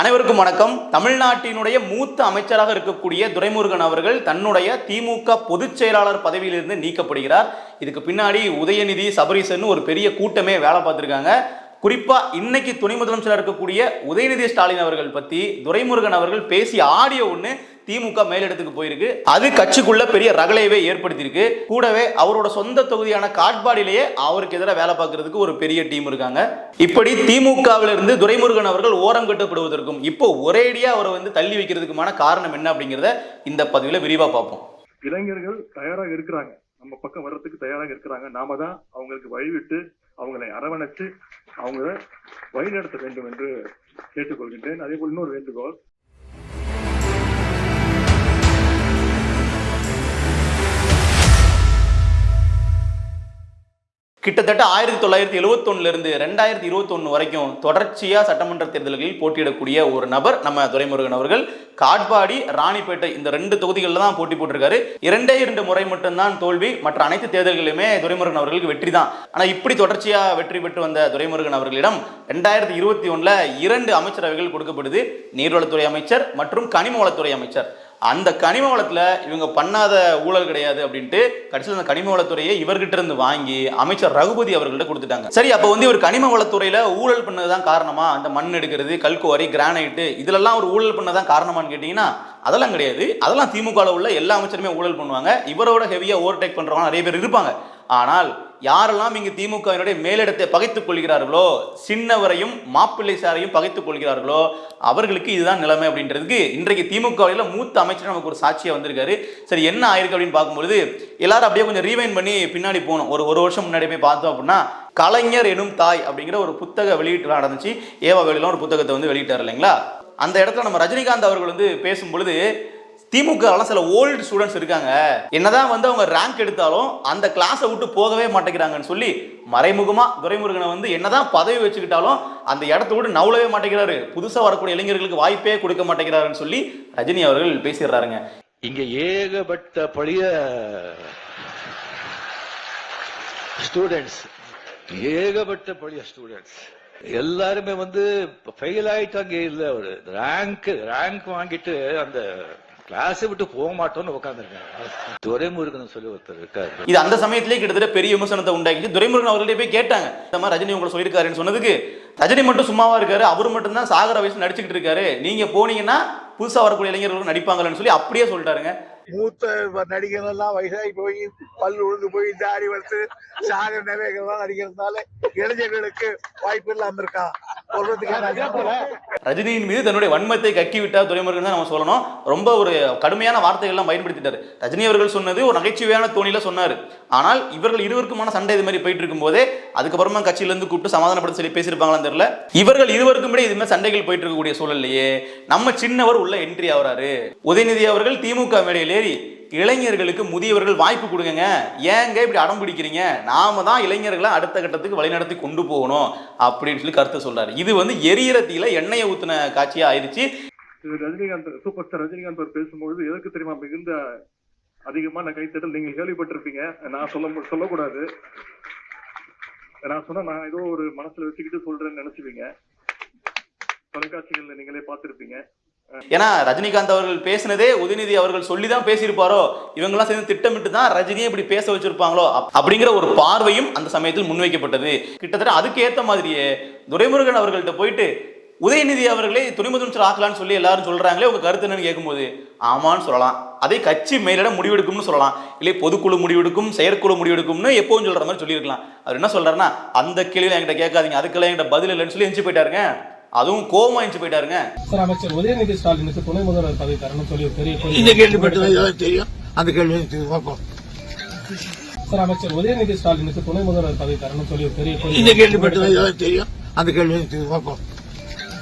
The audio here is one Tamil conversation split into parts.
அனைவருக்கும் வணக்கம். தமிழ்நாட்டினுடைய மூத்த அமைச்சராக இருக்கக்கூடிய துரைமுருகன் அவர்கள் தன்னுடைய திமுக பொதுச் செயலாளர் பதவியிலிருந்து நீக்கப்படுகிறார். இதுக்கு பின்னாடி உதயநிதி சபரீசன் ஒரு பெரிய கூட்டமே வேலை பார்த்துருக்காங்க. குறிப்பா இன்னைக்கு துணை முதலமைச்சராக இருக்கக்கூடிய உதயநிதி ஸ்டாலின் அவர்கள் பத்தி துரைமுருகன் அவர்கள் பேசிய ஆடியோ ஒன்று திமுக மேலிடத்துக்கு போயிருக்கு. அது கட்சிக்குள்ள பெரிய ரகலையவே ஏற்படுத்தியிருக்கு. கூடவே அவரோட சொந்த தொகுதியான காட்பாடிலேயே அவருக்கு எதிராக வேலை பார்க்கறதுக்கு ஒரு பெரிய டீம் இருக்காங்க. இப்படி திமுகவிலிருந்து துரைமுருகன் அவர்கள் ஓரம் கட்டப்படுவதற்கும் இப்போ ஒரேடியாக அவரை வந்து தள்ளி வைக்கிறதுக்குமான காரணம் என்ன அப்படிங்கிறத இந்த பதிவில் விரிவாக பார்ப்போம். இளைஞர்கள் தயாராக இருக்கிறாங்க. நம்ம பக்கம் வர்றதுக்கு தயாராக இருக்கிறாங்க. நாம தான் அவங்களுக்கு வழிவிட்டு அவங்களை அரவணைச்சு அவங்கள வழிநடத்த வேண்டும் என்று கேட்டுக்கொள்கின்றேன். அதே போல் இன்னொரு வேண்டுகோள் கிட்டத்தட்ட ஆயிரத்தி தொள்ளாயிரத்தி எழுவத்தொன்னுல இருந்து ரெண்டாயிரத்தி இருபத்தொன்னு வரைக்கும் தொடர்ச்சியா சட்டமன்ற தேர்தல்களில் போட்டியிடக்கூடிய ஒரு நபர் நம்ம துரைமுருகன் அவர்கள். காட்பாடி ராணிப்பேட்டை இந்த ரெண்டு தொகுதிகளில் தான் போட்டி போட்டிருக்காரு. இரண்டே இரண்டு முறை மட்டும்தான் தோல்வி. மற்ற அனைத்து தேர்தல்களிலுமே துரைமுருகன் அவர்களுக்கு வெற்றி தான். ஆனா இப்படி தொடர்ச்சியா வெற்றி பெற்று வந்த துரைமுருகன் அவர்களிடம் ரெண்டாயிரத்தி இருபத்தி ஒண்ணுல இரண்டு அமைச்சரவைகள் கொடுக்கப்படுது. நீர்வளத்துறை அமைச்சர் மற்றும் கனிம வளத்துறை அமைச்சர். அந்த கனிம வளத்தில் இவங்க பண்ணாத ஊழல் கிடையாது அப்படின்ட்டு கடைசியில் அந்த கனிம வளத்துறையை இவர்கிட்ட இருந்து வாங்கி அமைச்சர் ரகுபதி அவர்கள்ட்ட கொடுத்துட்டாங்க. சரி அப்போ வந்து ஒரு கனிம வளத்துறையில் ஊழல் பண்ணதுதான் காரணமா? அந்த மண் எடுக்கிறது கல்குவாரி கிரானைட்டு இதுலெல்லாம் ஒரு ஊழல் பண்ணதான் காரணமான்னு கேட்டிங்கன்னா அதெல்லாம் கிடையாது. அதெல்லாம் திமுகவில் உள்ள எல்லா அமைச்சருமே ஊழல் பண்ணுவாங்க. இவரோட ஹெவியாக ஓவர்டேக் பண்ணுறவங்க நிறைய பேர் இருப்பாங்க. ஆனால் யாரெல்லாம் இங்கு திமுகவினுடைய மேலிடத்தை பகைத்துக் கொள்கிறார்களோ சின்னவரையும் மாப்பிள்ளை சாரையும் பகைத்துக் கொள்கிறார்களோ அவர்களுக்கு இதுதான் நிலைமை அப்படின்றதுக்கு இன்றைக்கு திமுகவில் மூத்த அமைச்சர் நமக்கு ஒரு சாட்சியாக வந்திருக்காரு. சரி என்ன ஆயிருக்கு அப்படின்னு பார்க்கும்பொழுது எல்லாரும் அப்படியே கொஞ்சம் ரீவைன் பண்ணி பின்னாடி போகணும். ஒரு ஒரு வருஷம் முன்னாடி போய் பார்த்தோம் அப்படின்னா கலைஞர் எனும் தாய் அப்படிங்கிற ஒரு புத்தக வெளியீட்டு நடந்துச்சு. ஏவா வெளியில ஒரு புத்தகத்தை வந்து வெளியிட்டார் இல்லைங்களா? அந்த இடத்துல நம்ம ரஜினிகாந்த் அவர்கள் வந்து பேசும்பொழுது திமுகவில் சில ஓல்டு ஸ்டூடெண்ட்ஸ் இருக்காங்க. என்னதான் வந்து அவங்க ரேங்க் எடுத்தாலும் அந்த கிளாஸை விட்டு போகவே மாட்டேங்கிறாங்கன்னு சொல்லி மறைமுகமா துரைமுருகனை வந்து என்னதான் பதவி வச்சுக்கிட்டாலும் அந்த இடத்த விட்டு நவுளவே மாட்டேங்கிறாரு. புதுசா வரக்கூடிய இளைஞர்களுக்கு வாய்ப்பே கொடுக்க மாட்டேங்கிறாருன்னு சொல்லி ரஜினி அவர்கள் பேசிடுறாருங்க. இங்க ஏகப்பட்ட பழைய ஸ்டூடெண்ட்ஸ் ஏகப்பட்ட பழைய ஸ்டூடெண்ட்ஸ் எல்லாருமே வந்து ஃபெயில் ஆயிட்டாங்க. இல்ல ஒரு ரேங்க் ரேங்க் வாங்கிட்டு அந்த கிளாஸ் விட்டு போக மாட்டோம்னு உட்காந்துருக்காரு துரைமுருகன் சொல்லி ஒருத்தர் இருக்காரு இது அந்த சமயத்திலேயே கிட்டத்தட்ட பெரிய விமர்சனத்தை உண்டாக்கிச்சு துரைமுருகன் அவர்களே போய் கேட்டாங்க. இந்த மாதிரி ரஜினி உங்களை சொல்லியிருக்காருன்னு சொன்னதுக்கு ரஜினி மட்டும் சும்மாவா இருக்காரு அவர் மட்டும் தான் சாகர வயசு நடிச்சுக்கிட்டு இருக்காரு. நீங்க போனீங்கன்னா புதுசாக வரக்கூடிய இளைஞர்களும் நடிப்பாங்கன்னு சொல்லி அப்படியே சொல்லிட்டாருங்க. மூத்த நடிகர் எல்லாம் வயசாகி போய் பல் உழுந்து போய் தாடி வளர்த்து சாக நிலைகள்லாம் நடிக்கிறதுனால இளைஞர்களுக்கு வாய்ப்பு இல்லாம இருக்கா? ரஜினியின் மீது தன்னுடைய வன்மத்தை கக்கி விட்டார் துரைமுருகன் தான் நம்ம சொல்லணும். ரொம்ப ஒரு கடுமையான வார்த்தைகள்லாம் பயன்படுத்திட்டாரு. ரஜினி அவர்கள் சொன்னது ஒரு நகைச்சுவையான தோணியில சொன்னாரு. ஆனால் இவர்கள் இருவருக்குமான சண்டை இது மாதிரி போயிட்டு இருக்கும்போதே அதுக்கப்புறமா கட்சியிலேருந்து கூப்பிட்டு சமாதானப்படுத்த சொல்லி பேசியிருப்பாங்களான்னு தெரியல. இவர்கள் இருவருக்கும் இடையே இது மாதிரி சண்டைகள் போயிட்டு இருக்கக்கூடிய சூழல்லையே நம்ம சின்னவர் உள்ள என்ட்ரி ஆகிறாரு. உதயநிதி அவர்கள் திமுக மேடையில் ஏறி இளைஞர்களுக்கு முதியவர்கள் வாய்ப்பு கொடுங்க ஏங்க இப்படி அடம் பிடிக்கிறீங்க? நாம தான் இளைஞர்களை அடுத்த கட்டத்துக்கு வழிநடத்தி கொண்டு போகணும் அப்படின்னு சொல்லி கருத்தை சொல்றாரு. இது வந்து எரியற எண்ணெயை ஊத்தின காட்சியா ஆயிடுச்சு ரஜினிகாந்த் சூப்பர் ஸ்டார் ரஜினிகாந்த் அவர் பேசும்போது எதற்கு தெரியுமா மிகுந்த அதிகமான கைத்தட்டல்? நீங்கள் கேள்விப்பட்டிருப்பீங்க. நான் சொல்ல சொல்லக்கூடாது. நான் சொன்னா நான் ஏதோ ஒரு மனசுல வச்சுக்கிட்டு சொல்றேன்னு நினைச்சுப்பீங்க. தொலைக்காட்சிகள்ல நீங்களே பார்த்திருப்பீங்க. ஏன்னா ரஜினிகாந்த் அவர்கள் பேசினதே உதயநிதி அவர்கள் சொல்லி தான் பேசியிருப்பாரோ? இவங்கெல்லாம் சேர்ந்து திட்டமிட்டு தான் ரஜினியை இப்படி பேச வச்சிருப்பாங்களோ? அப்படிங்கிற ஒரு பார்வையும் அந்த சமயத்தில் முன்வைக்கப்பட்டது. கிட்டத்தட்ட அதுக்கு ஏத்த மாதிரியே துரைமுருகன் அவர்கள்ட்ட போயிட்டு உதயநிதி அவர்களே துணை முதலமைச்சர் ஆக்கலாம்னு சொல்லி எல்லாரும் சொல்றாங்களே உங்க கருத்து என்னன்னு கேட்கும்போது ஆமான்னு சொல்லலாம். அதை கட்சி மேலிடம் முடிவெடுக்கும்னு சொல்லலாம். இல்லை பொதுக்குழு முடிவெடுக்கும் செயற்குழு முடிவெடுக்கும்னு எப்பவும் சொல்ற மாதிரி சொல்லியிருக்கலாம். அவர் என்ன சொல்றாருன்னா அந்த கேள்வியில் என்கிட்ட கேட்காதீங்க அதுக்கெல்லாம் என்கிட்ட பதில் இல்லைன்னு சொல்லி எஞ்சி போயிட்டாருங்க. அதுவும் கோவமா எஞ்சி போயிட்டாருங்க. சார் அமைச்சர் உதயநிதி ஸ்டாலினுக்கு துணை முதல்வர் பதவி தரணும்னு சொல்லி பெரிய. இந்த கேள்விப்பட்டது தெரியும்? அந்த கேள்வி பார்ப்போம் சார் அமைச்சர் உதயநிதி ஸ்டாலினுக்கு துணை முதல்வர் பதவி தரணும்னு சொல்லி பெரிய. இந்த கேள்விப்பட்டது தெரியும்? அந்த கேள்வி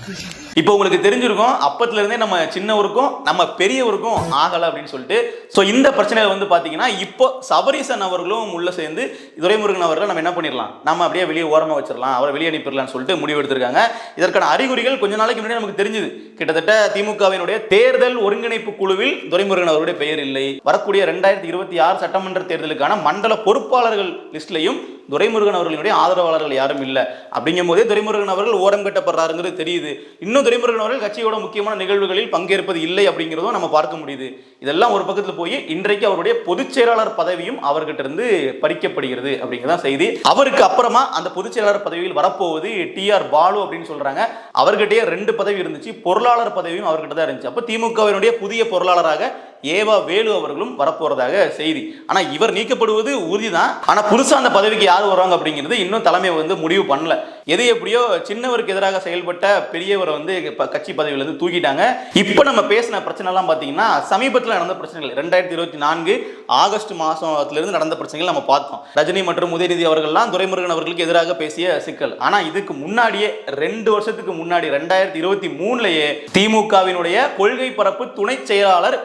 了。இப்போ உங்களுக்கு தெரிஞ்சிருக்கும் அப்பத்துல இருந்தே நம்ம சின்னவருக்கும் நம்ம பெரியவருக்கும் ஆகல அப்படின்னு சொல்லிட்டு. ஸோ இந்த பிரச்சனையில வந்து பாத்தீங்கன்னா இப்போ சபரீசன் அவர்களும் உள்ள சேர்ந்து துரைமுருகன் அவர்களை நம்ம என்ன பண்ணிடலாம்? நம்ம அப்படியே வெளியே ஓரமா வச்சிடலாம் அவரை வெளியே அனுப்பிடலாம்னு சொல்லிட்டு முடிவு எடுத்திருக்காங்க. இதற்கான அறிகுறிகள் கொஞ்ச நாளைக்கு முன்னாடி நமக்கு தெரிஞ்சுது. கிட்டத்தட்ட திமுகவினுடைய தேர்தல் ஒருங்கிணைப்பு குழுவில் துரைமுருகன் அவருடைய பெயர் இல்லை. வரக்கூடிய ரெண்டாயிரத்தி இருபத்தி ஆறு சட்டமன்ற தேர்தலுக்கான மண்டல பொறுப்பாளர்கள் லிஸ்ட்லையும் துரைமுருகன் அவர்களுடைய ஆதரவாளர்கள் யாரும் இல்லை. அப்படிங்கும் போதே துரைமுருகன் அவர்கள் ஓரம் கட்டப்படுறாருங்கிறது தெரியுது. இன்னும் துரைமுருகன் அவர்கள் கட்சியோட முக்கியமான நிகழ்வுகளில் பங்கேற்பது இல்லை அப்படிங்கிறதும் நம்ம பார்க்க முடியுது. இதெல்லாம் ஒரு பக்கத்தில் போய் இன்றைக்கு அவருடைய பொதுச் செயலாளர் பதவியும் அவர்கிட்ட இருந்து பறிக்கப்படுகிறது அப்படிங்கிறதான் செய்தி. அவருக்கு அப்புறமா அந்த பொதுச் செயலாளர் பதவியில் வரப்போவது டி ஆர் பாலு அப்படின்னு சொல்றாங்க. அவர்கிட்டயே ரெண்டு பதவி இருந்துச்சு. பொருளாளர் பதவியும் அவர்கிட்ட தான் இருந்துச்சு. அப்போ திமுகவினுடைய புதிய பொருளாளராக ஏவா வேலு அவர்களும் வரப்போறதாக செய்தி. ஆனா இவர் நீக்கப்படுவது உறுதிதான். ஆனா புதுசா அந்த பதவிக்கு யார் வராங்க அப்படிங்கிறது இன்னும் தலைமை வந்து முடிவு பண்ணல. எது எப்படியோ சின்னவருக்கு எதிராக செயல்பட்ட பெரியவரை வந்து இப்போ கட்சி பதவியில இருந்து தூக்கிட்டாங்க. இப்போ நம்ம பேசின பிரச்சனை எல்லாம் பாத்தீங்கன்னா சமீபத்தில் நடந்த பிரச்சனைகள். ரெண்டாயிரத்தி இருபத்தி நான்கு ஆகஸ்ட் மாசத்துல இருந்து நடந்த பிரச்சனைகள் நம்ம பார்த்தோம். ரஜினி மற்றும் உதயநிதி அவர்கள்லாம் துரைமுருகன் அவர்களுக்கு எதிராக பேசிய சிக்கல். ஆனா இதுக்கு முன்னாடியே ரெண்டு வருஷத்துக்கு முன்னாடி ரெண்டாயிரத்தி இருபத்தி மூணுலயே திமுகவினுடைய கொள்கை பரப்பு துணை செயலாளர்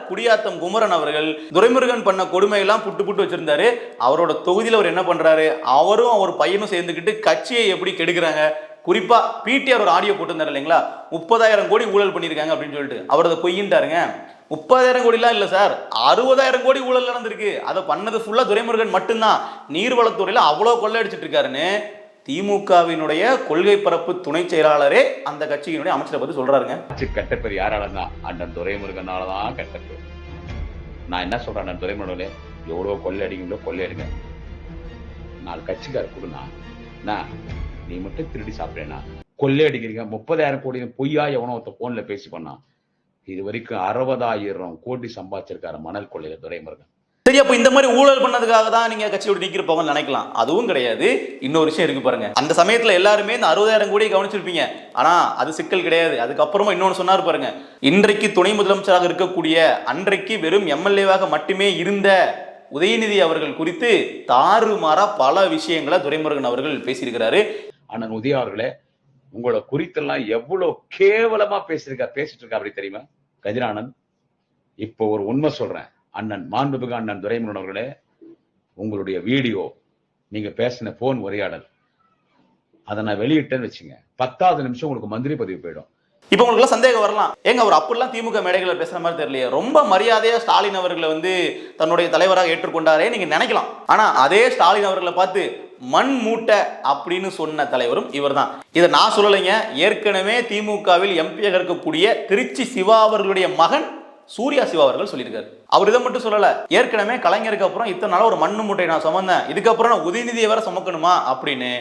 குடியாத்தம் குமரன் அவர்கள் துரைமுருகன் பண்ண கொடுமையெல்லாம் புட்டு புட்டு வச்சிருந்தாரு. அவரோட தொகுதியில் அவர் என்ன பண்றாரு? அவரும் அவர் பையனும் சேர்ந்துக்கிட்டு கட்சியை எப்படி கெடுக்கிறாங்க? குறிப்பா பிடிஆர் ஒரு ஆடியோ போட்டிருந்தாரு இல்லைங்களா? முப்பதாயிரம் கோடி ஊழல் பண்ணியிருக்காங்க அப்படின்னு சொல்லிட்டு. அவர் அதை பொய்யின்ட்டாருங்க. முப்பதாயிரம் கோடிலாம் இல்லை சார். அறுபதாயிரம் கோடி ஊழல் நடந்திருக்கு. அதை பண்ணது ஃபுல்லாக துரைமுருகன் மட்டும்தான். நீர்வளத்துறையில் அவ்வளோ கொள்ளையடிச்சிட்டு இருக்காருன்னு திமுகவினுடைய கொள்கை பரப்பு துணை செயலாளரே அந்த கட்சியினுடைய அமைச்சரை பத்தி சொல்றாருங்க. கட்டப்பேர் யாரால தான் அண்ணன் துரைமுருகனால தான் கட்டப்பேர். நான் என்ன சொல்றேன் அண்ணன் எவ்வளோ கொள்ளை அடிங்களோ கொள்ளை அடிங்க நாலு கட்சிக்கார கொடுண்ணா நான் நீ மட்டும் திருடி சாப்பிட்றேண்ணா. கொள்ளை அடிக்கிறீங்க முப்பதாயிரம் கோடி பொய்யா எவனோ ஒருத்த போன்ல பேசி பண்ணான் இது வரைக்கும் அறுபதாயிரம் கோடி சம்பாதிச்சிருக்காரு மணல் கொள்ளையில துரைமுருகன். சரி அப்போ இந்த மாதிரி ஊழல் பண்ணதுக்காக தான் நீங்க கட்சியோட நீக்கிருப்பவங்க நினைக்கலாம். அதுவும் கிடையாது. இன்னொரு விஷயம் இருக்கு பாருங்க. அந்த சமயத்தில் எல்லாருமே இந்த அறுபதாயிரம் கோடியை கவனிச்சிருப்பீங்க. ஆனால் அது சிக்கல் கிடையாது. அதுக்கப்புறமா இன்னொன்று சொன்னார் பாருங்க. இன்றைக்கு துணை முதலமைச்சராக இருக்கக்கூடிய அன்றைக்கு வெறும் எம்எல்ஏவாக மட்டுமே இருந்த உதயநிதி அவர்கள் குறித்து தாறுமாறா பல விஷயங்களை துரைமுருகன் அவர்கள் பேசியிருக்கிறாரு. அண்ணன் உதயா அவர்களே உங்களை குறித்தெல்லாம் எவ்வளவு கேவலமா பேசியிருக்கா பேசிட்டு இருக்கா அப்படி தெரியுமா? கதிரானந்த் இப்போ ஒரு உண்மை சொல்றேன். அண்ணன் மாண்புமிகு அண்ணன் துரைமுருகன் அவர்களே உங்களுடைய வீடியோ நீங்க பேசின போன் உரையாடல் அதை நான் வெளியிட்டேன்னு வச்சுங்க. பத்தாவது நிமிஷம் உங்களுக்கு மந்திரி பதவி போயிடும். இப்போ உங்களுக்கு சந்தேகம் வரலாம். ஏங்க அவர் அப்படிலாம் திமுக மேடைகளில் பேசுற மாதிரி தெரியலையே. ரொம்ப மரியாதையா ஸ்டாலின் அவர்களை வந்து தன்னுடைய தலைவராக ஏற்றுக்கொண்டாரே நீங்க நினைக்கலாம். ஆனா அதே ஸ்டாலின் அவர்களை பார்த்து மண் மூட்டை அப்படின்னு சொன்ன தலைவரும் இவர்தான். இதை நான் சொல்லலைங்க. ஏற்கனவே திமுகவில் எம்பியாக இருக்கக்கூடிய திருச்சி சிவா அவர்களுடைய மகன் சூர்யா சிவா அவர்கள் சொல்லியிருக்காரு. அவர் இதை மட்டும் சொல்லல. ஏற்கனவே கலைஞருக்கு அப்புறம் இத்தனை நாள் ஒரு மண்ணு மூட்டை நான் சுமந்தேன். இதுக்கப்புறம் நான் உதயநிதியை வேற சுமக்கணுமா அப்படின்னு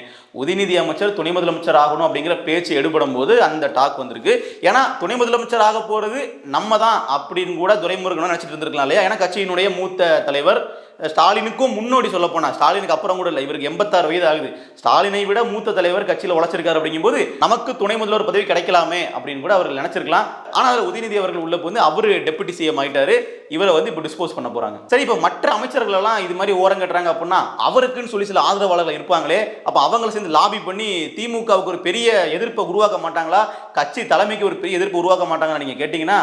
உதயநிதி அமைச்சர் துணை முதலமைச்சர் ஆகணும் அப்படிங்கிற பேச்சு எடுபடும் போது அந்த டாக் வந்திருக்கு. ஏன்னா துணை முதலமைச்சர் ஆக போறது நம்ம தான் அப்படின்னு கூட துரைமுருகன் நினைச்சிட்டு இருந்திருக்கலாம் இல்லையா? ஏன்னா கட்சியினுடைய மூத்த தலைவர் ஸ்டாலினுக்கும் முன்னோடி சொல்ல போனா ஸ்டாலினுக்கு அப்புறம் கூட இல்லை இவருக்கு எண்பத்தாறு வயது ஆகுது. ஸ்டாலினை விட மூத்த தலைவர் கட்சியில் உழைச்சிருக்காரு அப்படிங்கும்போது நமக்கு துணை முதல்வர் பதவி கிடைக்கலாமே அப்படின்னு கூட அவர்கள் நினைச்சிருக்கலாம். ஆனால் அதில் உதயநிதி அவர்கள் உள்ள போது அவரு டெபுட்டி சிஎம் ஆயிட்டாரு. இவரை வந்து இப்போ டிஸ்போஸ் பண்ண போறாங்க. சரி இப்போ மற்ற அமைச்சர்கள் எல்லாம் இது மாதிரி ஓரம் கட்டுறாங்க அப்படின்னா அவருக்குன்னு சொல்லி சில ஆதரவாளர்கள் இருப்பாங்களே அப்போ அவங்கள சேர்ந்து லாபி பண்ணி திமுகவுக்கு ஒரு பெரிய எதிர்ப்பை உருவாக்க மாட்டாங்களா? கட்சி தலைமைக்கு ஒரு பெரிய எதிர்ப்பு உருவாக்க மாட்டாங்களா நீங்க கேட்டீங்கன்னா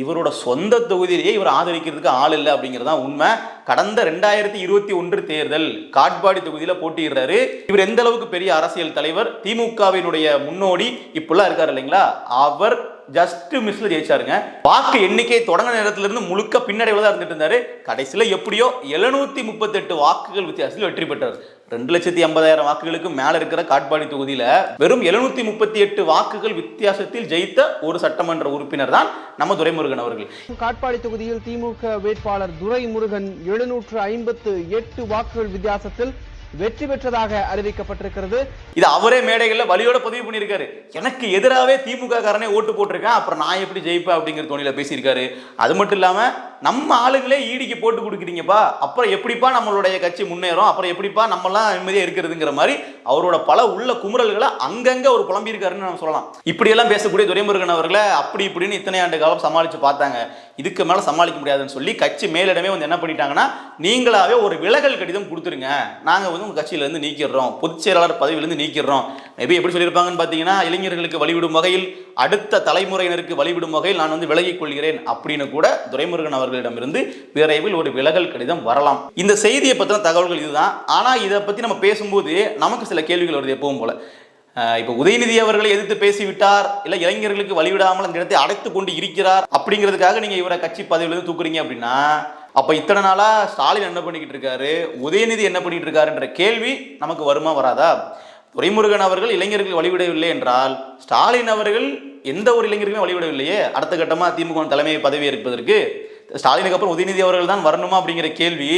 இவரோட சொந்த தொகுதியிலேயே இவர் ஆதரிக்கிறதுக்கு ஆள் இல்லை அப்படிங்கிறது தான் உண்மை. கடந்த ரெண்டாயிரத்தி இருபத்தி ஒன்று தேர்தல் காட்பாடி தொகுதியில் போட்டியிடுறாரு. இவர் எந்த அளவுக்கு பெரிய அரசியல் தலைவர்? திமுகவினுடைய முன்னோடி இப்படிலாம் இருக்காரு இல்லைங்களா? அவர் ஜஸ்ட் மிஸ்ல ஜெயிச்சாருங்க. வாக்கு எண்ணிக்கை தொடங்க நேரத்துல இருந்து முழுக்க பின்னடைவில் தான் இருந்துட்டு இருந்தாரு. கடைசியில எப்படியோ எழுநூத்தி முப்பத்தெட்டு வாக்குகள் வித்தியாசத்தில் வெற்றி பெற்றார். ரெண்டு லட்சத்தி ஐம்பதாயிரம் வாக்குகளுக்கு மேல இருக்கிற காட்பாடி தொகுதியில வெறும் எழுநூத்தி முப்பத்தி எட்டு வாக்குகள் வித்தியாசத்தில் ஜெயித்த ஒரு சட்டமன்ற உறுப்பினர் தான் நம்ம துரைமுருகன் அவர்கள். காட்பாடி தொகுதியில் திமுக வேட்பாளர் துரைமுருகன் எழுநூற்று ஐம்பத்து எட்டு வாக்குகள் வித்தியாசத்தில் வெற்றி பெற்றதாக அறிவிக்கப்பட்டிருக்கிறது. இது அவரே மேடைகள்ல வழியோட பதிவு பண்ணியிருக்காரு. எனக்கு எதிராகவே திமுக காரனே ஓட்டு போட்டிருக்கேன் அப்புறம் நான் எப்படி ஜெயிப்பேன் அப்படிங்கிற தோணியில பேசியிருக்காரு. அது மட்டும் இல்லாம நம்ம ஆளுங்களே ஈடிக்கு போட்டு கொடுக்குறீங்கப்பா. அப்புறம் எப்படிப்பா நம்மளுடைய கட்சி முன்னேறும்? அப்புறம் எப்படிப்பா நம்மலாம் நிம்மதியாக இருக்கிறதுங்கிற மாதிரி அவரோட பல உள்ள குமுறல்களை அங்கங்கே ஒரு புலம்பியிருக்காருன்னு நம்ம சொல்லலாம். இப்படியெல்லாம் பேசக்கூடிய துரைமுருகன் அவர்களை அப்படி இப்படின்னு இத்தனை ஆண்டு காலம் சமாளித்து பார்த்தாங்க. இதுக்கு மேலே சமாளிக்க முடியாதுன்னு சொல்லி கட்சி மேலிடமே வந்து என்ன பண்ணிட்டாங்கன்னா நீங்களாவே ஒரு விலகல் கடிதம் கொடுத்துருங்க. நாங்கள் வந்து உங்க கட்சியிலேருந்து நீக்கிடுறோம். பொதுச் செயலாளர் நீக்கிடுறோம். மேபி எப்படி சொல்லியிருப்பாங்கன்னு பார்த்தீங்கன்னா இளைஞர்களுக்கு வழிவிடும் வகையில் அடுத்த தலைமுறையினருக்கு வழிவிடும் வகையில் நான் வந்து விலகிக் கொள்கிறேன் அப்படின்னு கூட துரைமுருகன் அவர்களிடமிருந்து விரைவில் ஒரு விலகல் கடிதம் வரலாம். இந்த செய்தியை பற்றின தகவல்கள் இதுதான். ஆனா இதை பத்தி நம்ம பேசும்போது நமக்கு சில கேள்விகள் வருது எப்பவும் போல. இப்போ உதயநிதி அவர்களை எதிர்த்து பேசிவிட்டார் இல்லை இளைஞர்களுக்கு வழிவிடாமல் அந்த இடத்தை அடைத்து கொண்டு இருக்கிறார் அப்படிங்கிறதுக்காக நீங்க இவரை கட்சி பதவியிலிருந்து தூக்குறீங்க அப்படின்னா அப்ப இத்தனை நாளா ஸ்டாலின் என்ன பண்ணிக்கிட்டு இருக்காரு? உதயநிதி என்ன பண்ணிட்டு இருக்காருன்ற கேள்வி நமக்கு வருமா வராதா? துரைமுருகன் அவர்கள் இளைஞர்கள் வழிவிடவில்லை என்றால் ஸ்டாலின் அவர்கள் எந்த ஒரு இளைஞருக்குமே வழிவிடவில்லையே. அடுத்த கட்டமா திமுக தலைமை பதவி இருப்பதற்கு ஸ்டாலினுக்கு அப்புறம் உதயநிதி அவர்கள் தான் வரணுமா அப்படிங்கிற கேள்வி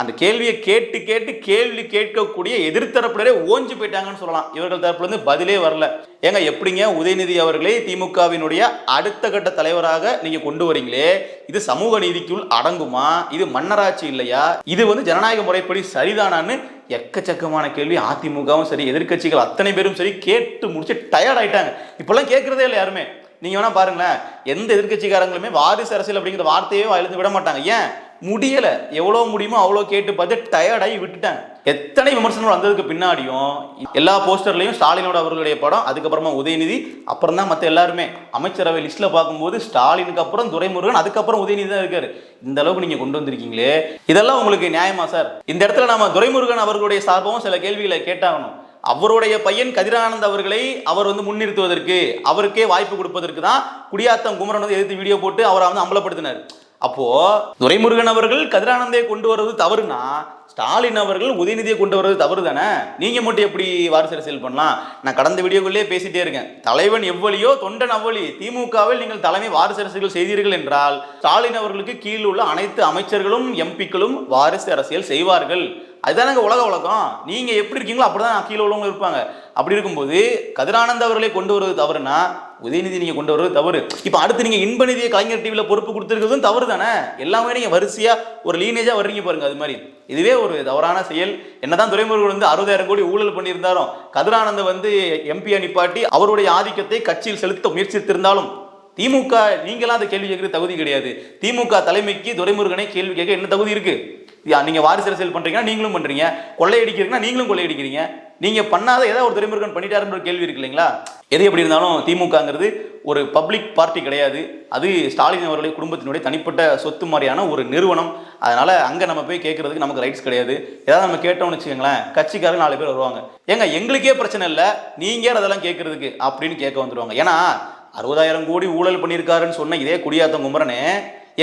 அந்த கேள்வியை கேட்டு கேட்டு கேள்வி கேட்கக்கூடிய எதிர்த்தரப்பினரே ஓஞ்சு போயிட்டாங்கன்னு சொல்லலாம். இவர்கள் தரப்புலேருந்து பதிலே வரல. ஏங்க எப்படிங்க உதயநிதி அவர்களை திமுகவினுடைய அடுத்த கட்ட தலைவராக நீங்கள் கொண்டு வரீங்களே? இது சமூக நீதிக்குள் அடங்குமா? இது மன்னராட்சி இல்லையா? இது வந்து ஜனநாயக முறைப்படி சரிதானான்னு எக்கச்சக்கமான கேள்வி. அதிமுகவும் சரி எதிர்க்கட்சிகள் அத்தனை பேரும் சரி கேட்டு முடிச்சு டயர்ட் ஆயிட்டாங்க. இப்பெல்லாம் கேட்கறதே இல்லை யாருமே. நீங்க வேணா பாருங்களேன் எந்த எதிர்கட்சிக்காரங்களுமே வாரிசு அரசியல் அப்படிங்கிற வார்த்தையே வாயிலிருந்து விட மாட்டாங்க. ஏன்? முடியல. எவ்வளவு முடியுமோ அவ்வளோ கேட்டு பார்த்து டயர்டாகி விட்டுட்டேன். எத்தனை விமர்சனம் வந்ததுக்கு பின்னாடியும் எல்லா போஸ்டர்லையும் ஸ்டாலினோட அவர்களுடைய படம் அதுக்கப்புறமா உதயநிதி அப்புறம் தான் மற்ற எல்லாருமே. அமைச்சரவை லிஸ்ட்ல பார்க்கும்போது ஸ்டாலினுக்கு அப்புறம் துரைமுருகன் அதுக்கப்புறம் உதயநிதி தான் இருக்காரு. இந்த அளவுக்கு நீங்க கொண்டு வந்திருக்கீங்களே. இதெல்லாம் உங்களுக்கு நியாயமா சார் இந்த இடத்துல நாம துரைமுருகன் அவர்களுடைய சார்பாகவும் சில கேள்விகளை கேட்டாகணும். அவருடைய பையன் கதிரானந்த் அவர்களை அவர் வந்து முன்னிறுத்துவதற்கு அவருக்கே வாய்ப்பு கொடுப்பதற்கு தான் குடியாத்தம் குமரன் வந்து எதிர்த்து வீடியோ போட்டு அவரை வந்து அம்பலப்படுத்தினார். அப்போ துரைமுருகன் அவர்கள் கதிரானந்தை கொண்டு வருவது தவறுனா ஸ்டாலின் அவர்கள் உதயநிதியை கொண்டு வருவது தவறு தானே நீங்க மட்டும் எப்படி வாரிசு அரசியல் பண்ணலாம்? நான் கடந்த வீடியோக்குள்ளேயே பேசிட்டே இருக்கேன். தலைவன் எவ்வளியோ தொண்டன் அவ்வளி திமுகவில் நீங்கள் தலைமை வாரிசு அரசியல் செய்தீர்கள் என்றால் ஸ்டாலின் அவர்களுக்கு கீழ் உள்ள அனைத்து அமைச்சர்களும் எம்பிக்களும் வாரிசு அரசியல் செய்வார்கள். அதுதானங்க உலக உலகம் நீங்க எப்படி இருக்கீங்களோ அப்படிதான் கீழே உள்ளவங்க இருப்பாங்க. அப்படி இருக்கும்போது கதிரானந்த் அவர்களை கொண்டு வருவது தவறுனா உதயநிதி நீங்க கொண்டு வர்றது தவறு. இப்போ அடுத்து நீங்க இன்ப நிதியை கலைஞர் டிவியில பொறுப்பு கொடுத்துருக்கிறதும் தவறு தானே எல்லாமே நீங்க வரிசையா ஒரு லீனேஜா வர்றீங்க பாருங்க அது மாதிரி. இதுவே ஒரு தவறான செயல். என்னதான் துறைமுருகன் வந்து அறுபதாயிரம் கோடி ஊழல் பண்ணியிருந்தாலும் கதிரானந்த வந்து எம்பியை நிப்பாட்டி அவருடைய ஆதிக்கத்தை கட்சியில் செலுத்த முயற்சித்திருந்தாலும் திமுக நீங்களாம் அந்த கேள்வி கேட்குற தகுதி கிடையாது. திமுக தலைமைக்கு துரைமுருகனை கேள்வி கேட்க என்ன தகுதி இருக்கு? நீங்கள் நீங்க வாரிசு அரசியல் பண்ணுறீங்கன்னா நீங்களும் பண்றீங்க. கொள்ளையடிக்கிறீங்கன்னா நீங்களும் கொள்ளையடிக்கிறீங்க. நீங்க பண்ணாத ஏதாவது ஒரு துறைமுருகன் பண்ணிட்டாருன்ற ஒரு கேள்வி இருக்கு இல்லைங்களா? எது எப்படி இருந்தாலும் திமுகங்கிறது ஒரு பப்ளிக் பார்ட்டி கிடையாது. அது ஸ்டாலின் அவர்களுடைய குடும்பத்தினுடைய தனிப்பட்ட சொத்து மாதிரியான ஒரு நிறுவனம். அதனால் அங்கே நம்ம போய் கேட்குறதுக்கு நமக்கு ரைட்ஸ் கிடையாது. ஏதாவது நம்ம கேட்டோம்னு வச்சுக்கோங்களேன் கட்சிக்காரங்க நாலு பேர் வருவாங்க. ஏங்க எங்களுக்கே பிரச்சனை இல்லை. நீங்கள் அதெல்லாம் கேட்குறதுக்கு அப்படின்னு கேட்க வந்துடுவாங்க ஏன்னா அறுபதாயிரம் கோடி ஊழல் பண்ணியிருக்காருன்னு சொன்ன இதே குடியாத்தம் குமரனே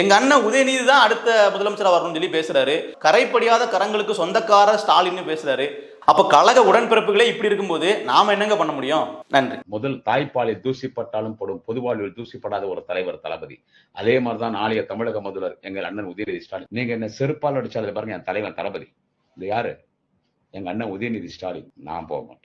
எங்க அண்ணன் உதயநிதி தான் அடுத்த முதலமைச்சராக வரணும்னு சொல்லி பேசுறாரு. கரைப்படியாத கரங்களுக்கு சொந்தக்கார ஸ்டாலின்னு பேசுறாரு. அப்ப கழக உடன்பிறப்புகளே இப்படி இருக்கும்போது நாம என்னங்க பண்ண முடியும்? நன்றி. முதல் தாய்ப்பாலில் தூசிப்பட்டாலும் படும். பொதுவாழ்வில் தூசிப்படாத ஒரு தலைவர் தளபதி. அதே மாதிரிதான் நாளைய தமிழக முதல்வர் எங்கள் அண்ணன் உதயநிதி ஸ்டாலின். நீங்க என்ன செருப்பால் அடிச்சாலே பாருங்க என் தலைவன் தளபதி. இந்த யாரு? எங்க அண்ணன் உதயநிதி ஸ்டாலின். நான் போக மாட்டேன்.